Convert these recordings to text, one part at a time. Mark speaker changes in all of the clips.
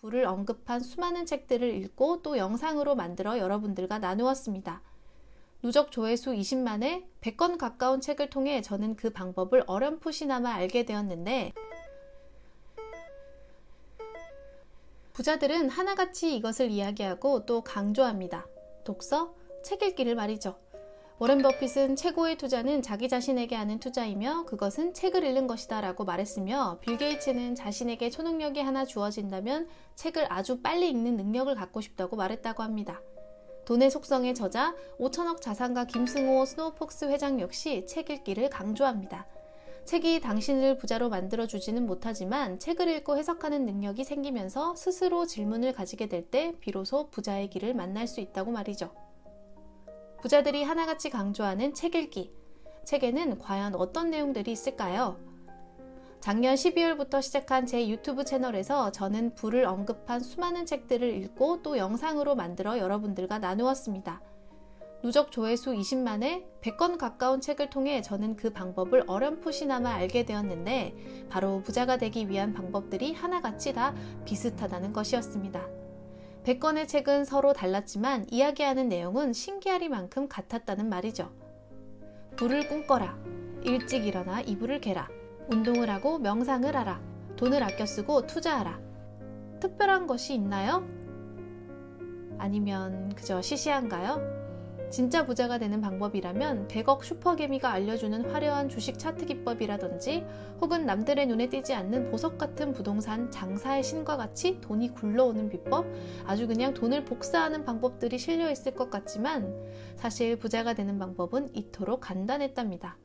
Speaker 1: 부를 언급한 수많은 책들을 읽고 또 영상으로 만들어 여러분들과 나누었습니다. 누적 조회수 20만에 100건 가까운 책을 통해 저는 그 방법을 어렴풋이나마 알게 되었는데 부자들은 하나같이 이것을 이야기하고 또 강조합니다. 독서, 책 읽기를 말이죠. 워렌 버핏은 최고의 투자는 자기 자신에게 하는 투자이며 그것은 책을 읽는 것이다 라고 말했으며 빌 게이츠는 자신에게 초능력이 하나 주어진다면 책을 아주 빨리 읽는 능력을 갖고 싶다고 말했다고 합니다. 돈의 속성의 저자 5천억 자산가 김승호 스노우폭스 회장 역시 책 읽기를 강조합니다. 책이 당신을 부자로 만들어주지는 못하지만 책을 읽고 해석하는 능력이 생기면서 스스로 질문을 가지게 될 때 비로소 부자의 길을 만날 수 있다고 말이죠. 부자들이 하나같이 강조하는 책 읽기. 책에는 과연 어떤 내용들이 있을까요? 작년 12월부터 시작한 제 유튜브 채널에서 저는 부를 언급한 수많은 책들을 읽고 또 영상으로 만들어 여러분들과 나누었습니다. 누적 조회수 20만에 100건 가까운 책을 통해 저는 그 방법을 어렴풋이나마 알게 되었는데 바로 부자가 되기 위한 방법들이 하나같이 다 비슷하다는 것이었습니다. 100건의 책은 서로 달랐지만 이야기하는 내용은 신기하리만큼 같았다는 말이죠. 불을 꿈꿔라. 일찍 일어나 이불을 개라. 운동을 하고 명상을 하라. 돈을 아껴 쓰고 투자하라. 특별한 것이 있나요? 아니면 그저 시시한가요? 진짜 부자가 되는 방법이라면 100억 슈퍼개미가 알려주는 화려한 주식 차트 기법이라든지 혹은 남들의 눈에 띄지 않는 보석 같은 부동산 장사의 신과 같이 돈이 굴러오는 비법, 아주 그냥 돈을 복사하는 방법들이 실려 있을 것 같지만 사실 부자가 되는 방법은 이토록 간단했답니다.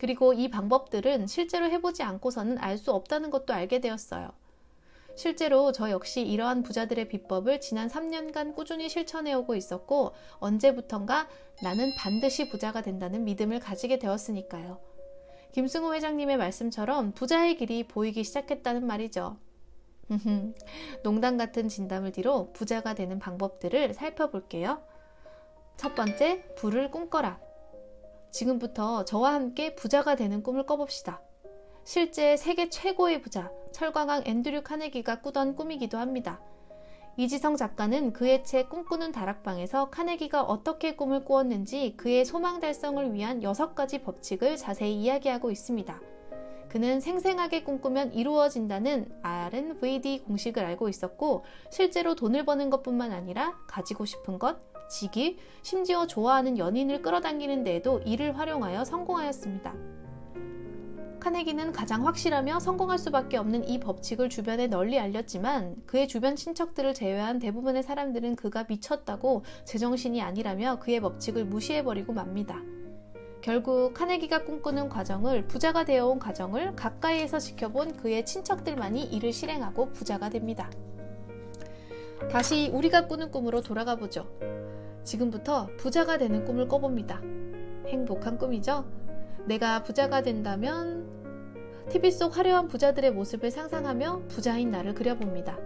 Speaker 1: 그리고 이 방법들은 실제로 해보지 않고서는 알 수 없다는 것도 알게 되었어요. 실제로 저 역시 이러한 부자들의 비법을 지난 3년간 꾸준히 실천해 오고 있었고 언제부턴가 나는 반드시 부자가 된다는 믿음을 가지게 되었으니까요. 김승호 회장님의 말씀처럼 부자의 길이 보이기 시작했다는 말이죠. 농담 같은 진담을 뒤로 부자가 되는 방법들을 살펴볼게요. 첫 번째, 부를 꿈꿔라. 지금부터 저와 함께 부자가 되는 꿈을 꿔봅시다. 실제 세계 최고의 부자, 철광왕 앤드류 카네기가 꾸던 꿈이기도 합니다. 이지성 작가는 그의 책 꿈꾸는 다락방에서 카네기가 어떻게 꿈을 꾸었는지 그의 소망 달성을 위한 여섯 가지 법칙을 자세히 이야기하고 있습니다. 그는 생생하게 꿈꾸면 이루어진다는 RNVD 공식을 알고 있었고 실제로 돈을 버는 것뿐만 아니라 가지고 싶은 것, 직위, 심지어 좋아하는 연인을 끌어당기는 데에도 이를 활용하여 성공하였습니다. 카네기는 가장 확실하며 성공할 수밖에 없는 이 법칙을 주변에 널리 알렸지만 그의 주변 친척들을 제외한 대부분의 사람들은 그가 미쳤다고 제정신이 아니라며 그의 법칙을 무시해버리고 맙니다. 결국 카네기가 꿈꾸는 과정을 부자가 되어온 과정을 가까이에서 지켜본 그의 친척들만이 이를 실행하고 부자가 됩니다. 다시 우리가 꾸는 꿈으로 돌아가 보죠. 지금부터 부자가 되는 꿈을 꿔봅니다. 행복한 꿈이죠? 내가 부자가 된다면 TV 속 화려한 부자들의 모습을 상상하며 부자인 나를 그려봅니다.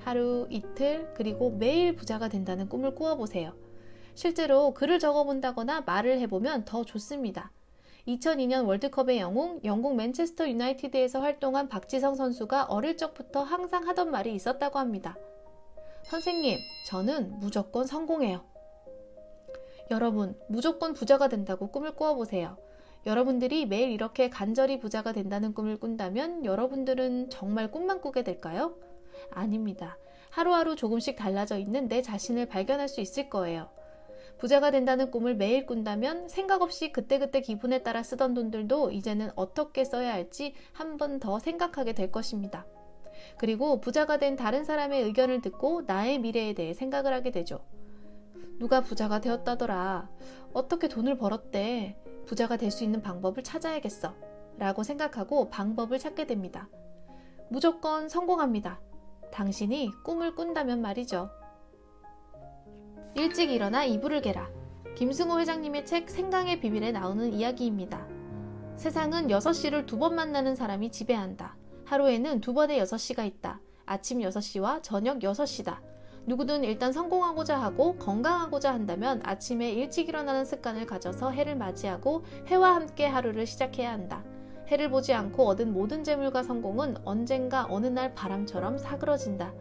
Speaker 1: 하루, 이틀, 그리고 매일 부자가 된다는 꿈을 꾸어보세요. 실제로 글을 적어본다거나 말을 해보면 더 좋습니다. 2002년 월드컵의 영웅, 영국 맨체스터 유나이티드에서 활동한 박지성 선수가 어릴 적부터 항상 하던 말이 있었다고 합니다. 선생님, 저는 무조건 성공해요. 여러분, 무조건 부자가 된다고 꿈을 꾸어보세요. 여러분들이 매일 이렇게 간절히 부자가 된다는 꿈을 꾼다면 여러분들은 정말 꿈만 꾸게 될까요? 아닙니다. 하루하루 조금씩 달라져 있는 내 자신을 발견할 수 있을 거예요. 부자가 된다는 꿈을 매일 꾼다면 생각 없이 그때그때 기분에 따라 쓰던 돈들도 이제는 어떻게 써야 할지 한 번 더 생각하게 될 것입니다. 그리고 부자가 된 다른 사람의 의견을 듣고 나의 미래에 대해 생각을 하게 되죠. 누가 부자가 되었다더라. 어떻게 돈을 벌었대. 부자가 될 수 있는 방법을 찾아야겠어. 라고 생각하고 방법을 찾게 됩니다. 무조건 성공합니다. 당신이 꿈을 꾼다면 말이죠. 일찍 일어나 이불을 개라. 김승호 회장님의 책 생강의 비밀에 나오는 이야기입니다. 세상은 6시를 두 번 만나는 사람이 지배한다. 하루에는 두 번의 6시가 있다. 아침 6시와 저녁 6시다. 누구든 일단 성공하고자 하고 건강하고자 한다면 아침에 일찍 일어나는 습관을 가져서 해를 맞이하고 해와 함께 하루를 시작해야 한다. 해를 보지 않고 얻은 모든 재물과 성공은 언젠가 어느 날 바람처럼 사그러진다.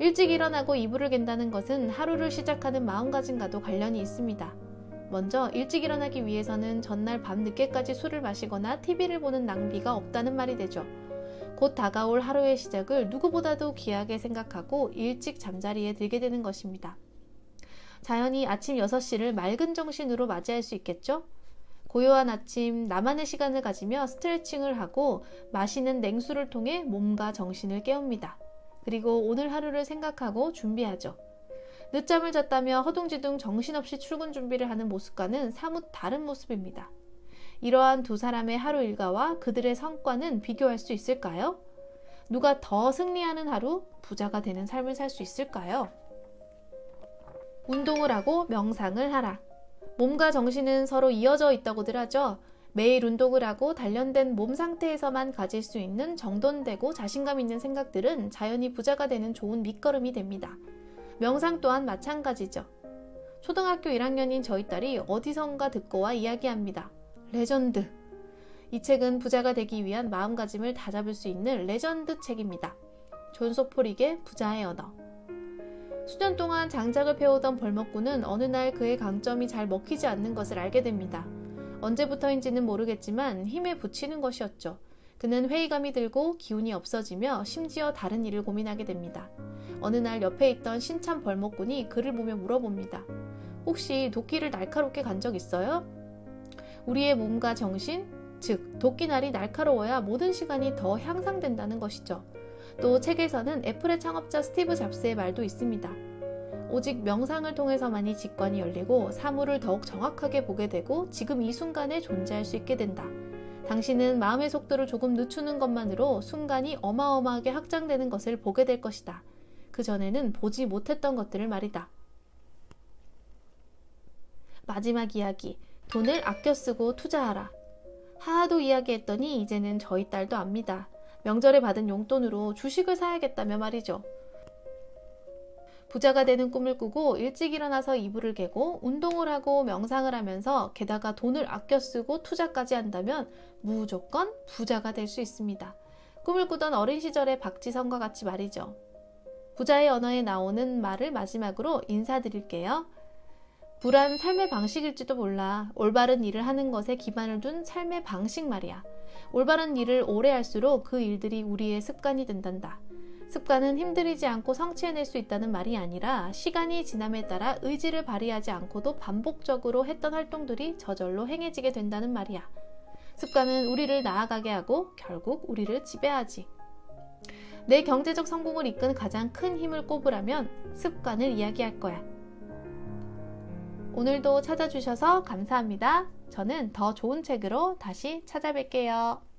Speaker 1: 일찍 일어나고 이불을 갠다는 것은 하루를 시작하는 마음가짐과도 관련이 있습니다. 먼저 일찍 일어나기 위해서는 전날 밤 늦게까지 술을 마시거나 TV를 보는 낭비가 없다는 말이 되죠. 곧 다가올 하루의 시작을 누구보다도 귀하게 생각하고 일찍 잠자리에 들게 되는 것입니다. 자연히 아침 6시를 맑은 정신으로 맞이할 수 있겠죠? 고요한 아침, 나만의 시간을 가지며 스트레칭을 하고 마시는 냉수를 통해 몸과 정신을 깨웁니다. 그리고 오늘 하루를 생각하고 준비하죠. 늦잠을 잤다며 허둥지둥 정신없이 출근 준비를 하는 모습과는 사뭇 다른 모습입니다. 이러한 두 사람의 하루 일과와 그들의 성과는 비교할 수 있을까요? 누가 더 승리하는 하루, 부자가 되는 삶을 살 수 있을까요? 운동을 하고 명상을 하라. 몸과 정신은 서로 이어져 있다고들 하죠. 매일 운동을 하고 단련된 몸 상태에서만 가질 수 있는 정돈되고 자신감 있는 생각들은 자연히 부자가 되는 좋은 밑거름이 됩니다. 명상 또한 마찬가지죠. 초등학교 1학년인 저희 딸이 어디선가 듣고 와 이야기합니다. 레전드. 이 책은 부자가 되기 위한 마음가짐을 다잡을 수 있는 레전드 책입니다. 존 소포릭의 부자의 언어. 수년 동안 장작을 패오던 벌먹구는 어느 날 그의 강점이 잘 먹히지 않는 것을 알게 됩니다. 언제부터인지는 모르겠지만 힘에 부치는 것이었죠. 그는 회의감이 들고 기운이 없어지며 심지어 다른 일을 고민하게 됩니다. 어느 날 옆에 있던 신참 벌목꾼이 그를 보며 물어봅니다. 혹시 도끼를 날카롭게 간 적 있어요? 우리의 몸과 정신, 즉 도끼날이 날카로워야 모든 시간이 더 향상된다는 것이죠. 또 책에서는 애플의 창업자 스티브 잡스의 말도 있습니다. 오직 명상을 통해서만이 직관이 열리고 사물을 더욱 정확하게 보게 되고 지금 이 순간에 존재할 수 있게 된다. 당신은 마음의 속도를 조금 늦추는 것만으로 순간이 어마어마하게 확장되는 것을 보게 될 것이다. 그 전에는 보지 못했던 것들을 말이다. 마지막 이야기. 돈을 아껴 쓰고 투자하라. 하하도 이야기했더니 이제는 저희 딸도 압니다. 명절에 받은 용돈으로 주식을 사야겠다며 말이죠. 부자가 되는 꿈을 꾸고 일찍 일어나서 이불을 개고 운동을 하고 명상을 하면서 게다가 돈을 아껴 쓰고 투자까지 한다면 무조건 부자가 될 수 있습니다. 꿈을 꾸던 어린 시절의 박지성과 같이 말이죠. 부자의 언어에 나오는 말을 마지막으로 인사드릴게요. 불안 삶의 방식일지도 몰라. 올바른 일을 하는 것에 기반을 둔 삶의 방식 말이야. 올바른 일을 오래 할수록 그 일들이 우리의 습관이 된단다. 습관은 힘들이지 않고 성취해낼 수 있다는 말이 아니라 시간이 지남에 따라 의지를 발휘하지 않고도 반복적으로 했던 활동들이 저절로 행해지게 된다는 말이야. 습관은 우리를 나아가게 하고 결국 우리를 지배하지. 내 경제적 성공을 이끈 가장 큰 힘을 꼽으라면 습관을 이야기할 거야. 오늘도 찾아주셔서 감사합니다. 저는 더 좋은 책으로 다시 찾아뵐게요.